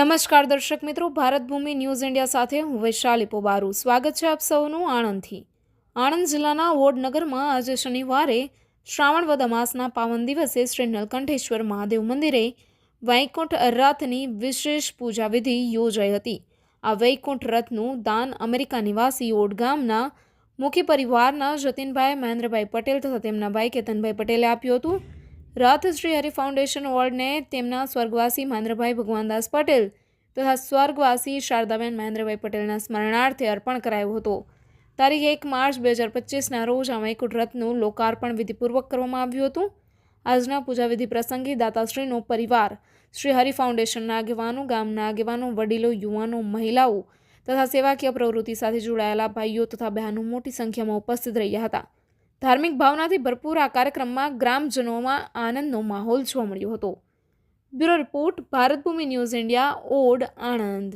નમસ્કાર દર્શક મિત્રો, ભારત ભૂમિ ન્યૂઝ ઇન્ડિયા સાથે હું વૈશાલી પોબારુ. સ્વાગત છે આપ સૌનું આણંદથી. આણંદ જિલ્લાના વોડનગરમાં આજે શનિવારે શ્રાવણ વદ અમાસના પાવન દિવસે શ્રી નલકંઠેશ્વર મહાદેવ મંદિરે વૈકુંઠ રથની વિશેષ પૂજાવિધિ યોજાઈ હતી. આ વૈકુંઠ રથનું દાન અમેરિકા નિવાસી ઓડ ગામના મુખી પરિવારના જતીનભાઈ મહેન્દ્રભાઈ પટેલ તથા તેમના ભાઈ કેતનભાઈ પટેલે આપ્યું હતું. રથ શ્રી હરિ ફાઉન્ડેશન એવોર્ડને તેમના સ્વર્ગવાસી મહેન્દ્રભાઈ ભગવાનદાસ પટેલ તથા સ્વર્ગવાસી શારદાબેન મહેન્દ્રભાઈ પટેલના સ્મરણાર્થે અર્પણ કરાયો હતો. તારીખ એક માર્ચ બે હજાર પચીસના રોજ આ વૈકુંઠ રથનું લોકાર્પણ વિધિપૂર્વક કરવામાં આવ્યું હતું. આજના પૂજાવિધિ પ્રસંગે દાતાશ્રીનો પરિવાર, શ્રી હરિ ફાઉન્ડેશનના આગેવાનો, ગામના આગેવાનો, વડીલો, યુવાનો, મહિલાઓ તથા સેવાકીય પ્રવૃત્તિ સાથે જોડાયેલા ભાઈઓ તથા બહેનો મોટી સંખ્યામાં ઉપસ્થિત રહ્યા હતા. ધાર્મિક ભાવનાથી ભરપૂર આ કાર્યક્રમમાં ગ્રામજનોમાં આનંદનો માહોલ જોવા મળ્યો હતો. Bureau report, Bharatbhumi news India, Od Anand.